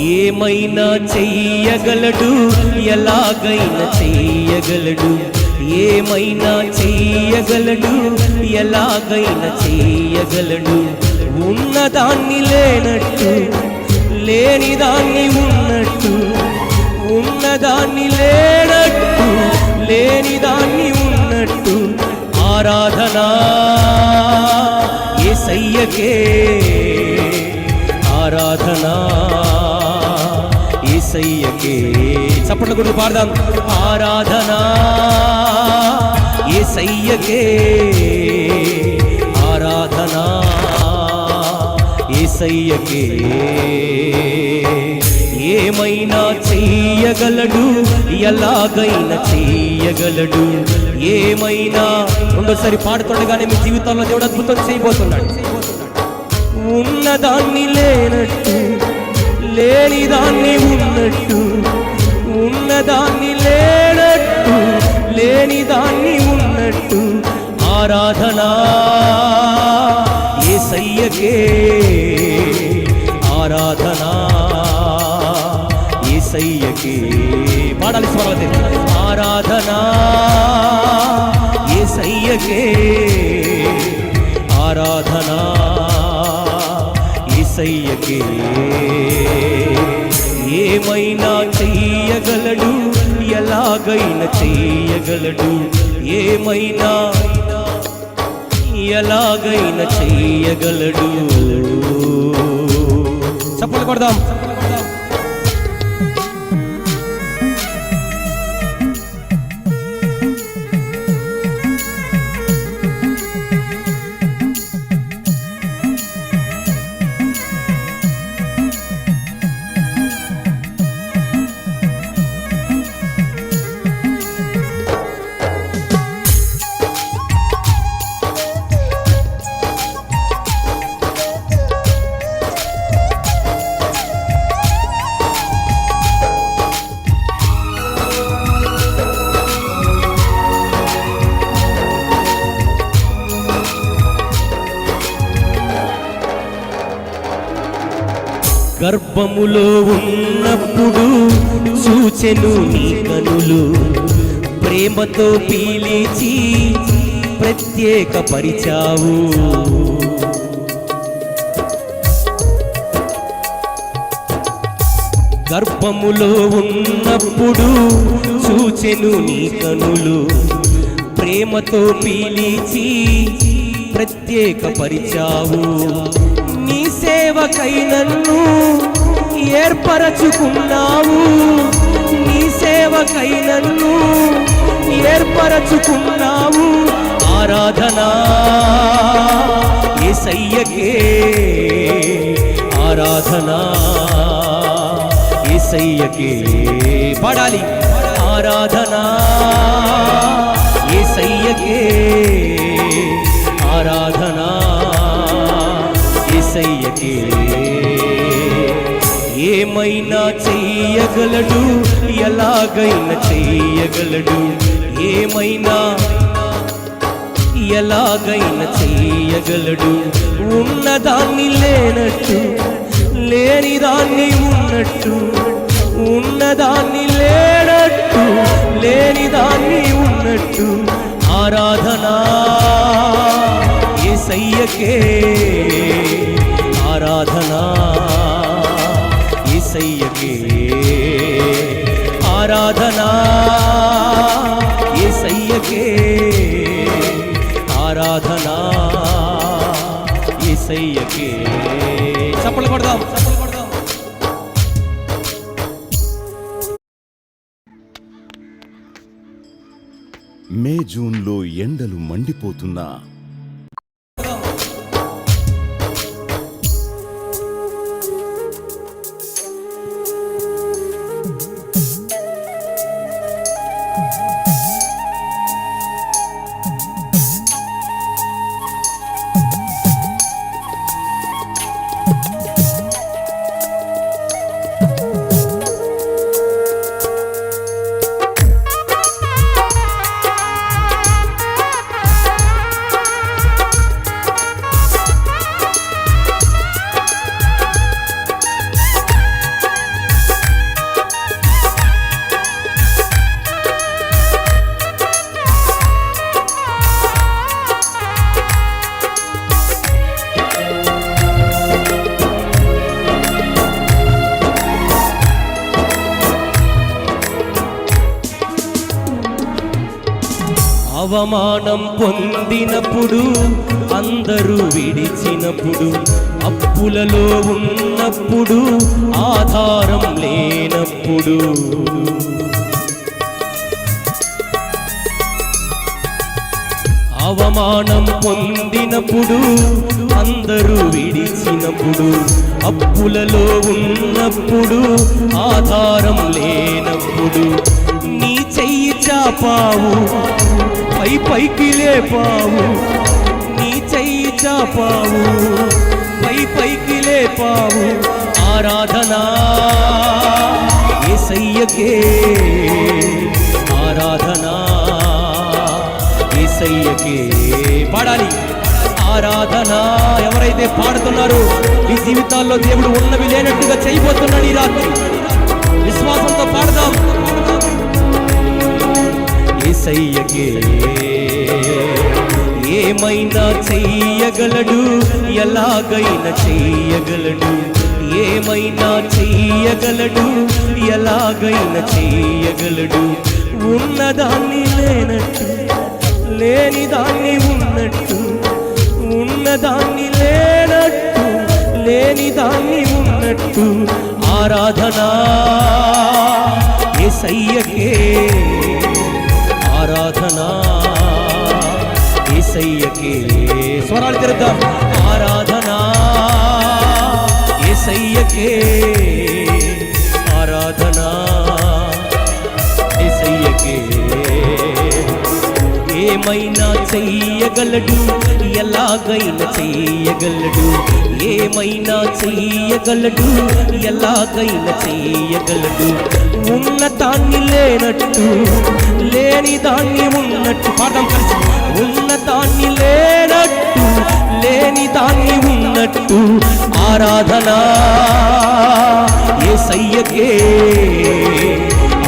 ఏమైనా చెయ్యగలడు? ఎలాగైనా చెయ్యగలడు. ఏమైనా చెయ్యగలడు? ఎలాగైనా చెయ్యగలడు. ఉన్నదాన్ని లేనట్టు లేనిదాన్ని ఉన్నట్టు ఉన్నదాన్ని లేనట్టు లేనిదాన్ని ఉన్నట్టు. ఆరాధనా సయ్యకే ఆరాధనా ఏసయ్యకే. చప్పట్లు కొడుకు పాడదాం. ఆరాధనా ఏసయ్యకే. ఆరాధనా ఏసయ్యకే. ఏమైనా చెయ్యగలడు? ఎలాగైనా చెయ్యగలడు? ఏమైనా రెండోసారి పాడుతుండగానే మీ జీవితంలో దేవుడు అద్భుతం చేయబోతున్నాడు. ఉన్నదాన్ని లేనట్టు లేనిదాన్ని ఉన్నట్టు ఉన్నదాన్ని లేనట్టు లేనిదాన్ని ఉన్నట్టు ఆరాధనా ఏసయ్యకే ఆరాధనా ఏసయ్యకే పాడాలి స్వరవతి ఆరాధనా ఏసయ్యకే ఆరాధనా ఏసయ్యకే ఏమైనా చెయ్యగలడు? ఎలాగైనా చెయ్యగలడు? ఏమైనా ఎలాగైనా చెయ్యగలడు? చప్పలు కొడదాం. గర్భములో ఉన్నప్పుడు చూచెను నీ కనులు ప్రేమతో పీలిచి ప్రత్యేక పరిచావు గర్భములో ఉన్నప్పుడు చూచెను నీ కనులు ప్రేమతో పీలిచి ప్రత్యేక పరిచావు సేవకై నన్ను ఏర్పరచుకున్నావు. నీ సేవకై నన్ను ఏర్పరచుకున్నావు. ఆరాధనా ఏసయ్యకే ఆరాధనా ఏసయ్యకే పాడాలి. ఆరాధనా ఏసయ్యకే ఆరాధనా. ఏసయ్యకే. ఏమైనా చెయ్యగలడు? ఎలాగైనా చెయ్యగలడు? ఏమైనా ఎలాగైనా చెయ్యగలడు? ఉన్నదాన్ని లేనట్టు లేనిదాన్ని ఉన్నట్టు ఉన్నదాన్ని లేనట్టు లేనిదాన్ని ఉన్నట్టు. ఆరాధనా ఏ సయ్యకే ఆరాధనా ఈసయ్యకే ఆరాధనా. ఈసయ్యకే ఆరాధనా. ఏసయ్యకే చప్పలు కొడదాం చప్పలు కొడదాం. మే జూన్లో ఎండలు మండిపోతున్నా. Mm-hmm. అవమానం పొందినప్పుడు అందరూ విడిచినప్పుడు అప్పులలో ఉన్నప్పుడు ఆధారం లేనప్పుడు. అవమానం పొందినప్పుడు అందరూ విడిచినప్పుడు అప్పులలో ఉన్నప్పుడు ఆధారం లేనప్పుడు నీ చెయ్యి చాపావు పై పైకి లేపావు. నీ చెయ్యి చాపావు. పై పైకి లేపావు. ఆరాధనా ఏసయ్యకే. ఆరాధనా ఏసయ్యకే. పాడాలి. ఆరాధన ఎవరైతే పాడుతున్నారో ఈ జీవితాల్లో దేవుడు ఉన్నవి లేనట్టుగా చేయబోతున్నాడు ఈ రాత్రి. విశ్వాసంతో పాడదాం. ఏసయ్యకే ఏమైనా చెయ్యగలడు? ఎలాగైనా చెయ్యగలడు. ఏమైనా చెయ్యగలడు? ఎలాగైనా చెయ్యగలడు. ఉన్నదాన్ని లేనట్టు లేని దాన్ని ఉన్నట్టు ఉన్నదాన్ని లేనట్టు లేని దాన్ని ఉన్నట్టు ఆరాధనా వాళ్ళు తిరుగుతాం ఆరాధనా ఏసయ్యకే. ఆరాధనా ఏసయ్యకే. ఏమైనా చెయ్యగలడు? ఎలాగైనా చెయ్యగలడు? ఏమైనా చెయ్యగలడు? ఎలాగైనా చెయ్యగలడు? ఉన్నతాన్ని లేనట్టు లేని దాన్ని ఉన్నట్టు. పాఠం కలిసి. ఉన్నతాన్ని లేని లేని దాన్ని ఉన్నట్టు ఆరాధన. ఏ సయ్యకే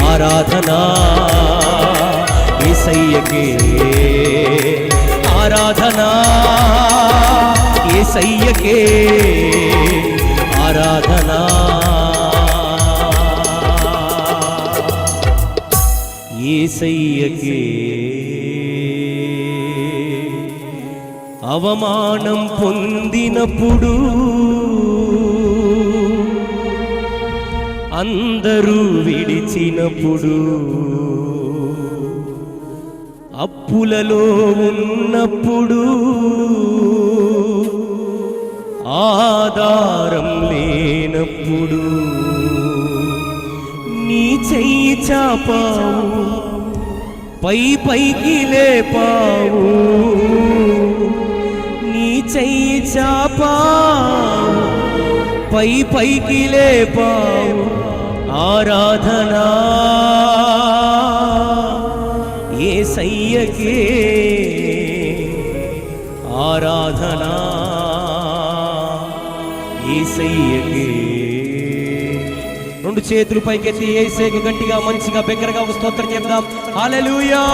ఆరాధన. ఏ సయ్యకే ఆరాధన. ఏ ఏసయ్యకే ఆరాధన. ఏసయ్యకే అవమానం పొందినప్పుడు అందరూ విడిచినప్పుడు అప్పులలో ఉన్నప్పుడు ఆధారం లేనప్పుడు నీ చెయ్యి చాపావు పై పైకి లేపావు. చెయ్యి చాపావు. పై పైకి లేపావు. ఆరాధనా. ఏసయ్యకే ఆరాధనా. సయ్యకే రెండు చేతులు పైకెత్తి ఏసేకు గట్టిగా మంచిగా బిగ్గరగా స్తోత్రం చెప్దాం. హల్లెలూయా.